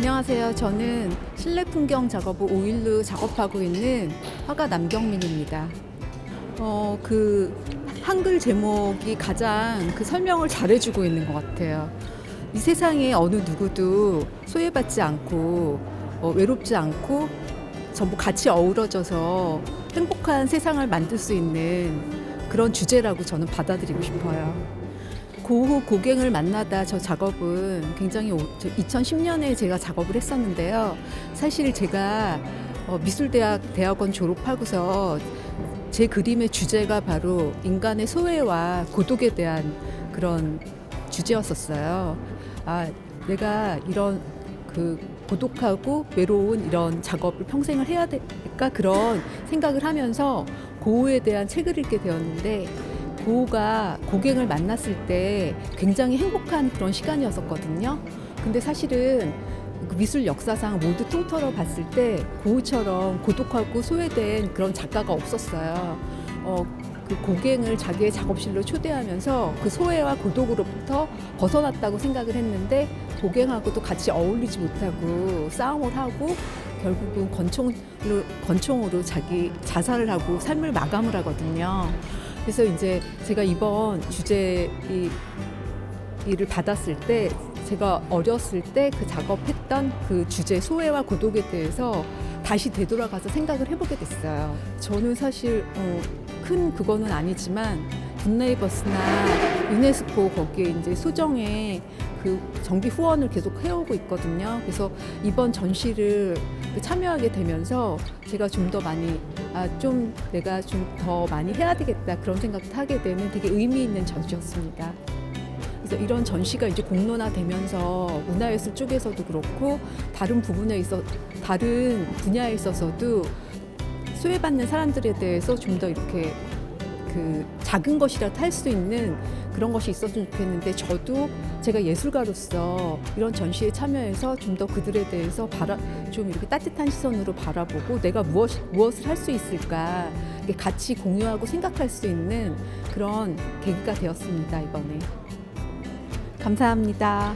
안녕하세요. 저는 실내 풍경 작업을 5일로 작업하고 있는 화가 남경민입니다. 어, 그 한글 제목이 가장 그 설명을 잘해주고 있는 것 같아요. 이 세상에 어느 누구도 소외받지 않고 어, 외롭지 않고 전부 같이 어우러져서 행복한 세상을 만들 수 있는 그런 주제라고 저는 받아들이고 싶어요. 고우 고갱을 만나다 저 작업은 굉장히 2010년에 제가 작업을 했었는데요. 사실 제가 어, 미술대학 대학원 졸업하고서 제 그림의 주제가 바로 인간의 소외와 고독에 대한 그런 주제였었어요. 아, 내가 이런 그 고독하고 외로운 이런 작업을 평생을 해야 될까 그런 생각을 하면서 고우에 대한 책을 읽게 되었는데 고우가 고갱을 만났을 때 굉장히 행복한 그런 시간이었었거든요. 근데 사실은 그 미술 역사상 모두 통틀어 봤을 때 고우처럼 고독하고 소외된 그런 작가가 없었어요. 어, 그 고갱을 자기의 작업실로 초대하면서 그 소외와 고독으로부터 벗어났다고 생각을 했는데 고갱하고도 같이 어울리지 못하고 싸움을 하고 결국은 권총으로, 권총으로 자기 자살을 하고 삶을 마감을 하거든요. 그래서 이제 제가 이번 주제 이 일을 받았을 때 제가 어렸을 때 그 작업했던 그 주제 소외와 고독에 대해서 다시 되돌아가서 생각을 해보게 됐어요. 저는 사실 어, 큰 그거는 아니지만 굿네이버스나 유네스코 거기에 이제 소정 에그 정기 후원을 계속 해오고 있거든요. 그래서 이번 전시를 그 참여하게 되면서 제가 좀 더 많이 아 좀 내가 좀 더 많이 해야 되겠다 그런 생각도 하게 되는 되게 의미 있는 전시였습니다. 그래서 이런 전시가 이제 공론화되면서 문화예술 쪽에서도 그렇고 다른 부분에 있어 다른 분야에 있어서도 소외받는 사람들에 대해서 좀 더 이렇게 그 작은 것이라도 할 수 있는 그런 것이 있었으면 좋겠는데 저도 제가 예술가로서 이런 전시에 참여해서 좀 더 그들에 대해서 바라 좀 이렇게 따뜻한 시선으로 바라보고 내가 무엇 무엇을 할 수 있을까 같이 공유하고 생각할 수 있는 그런 계기가 되었습니다 이번에 감사합니다.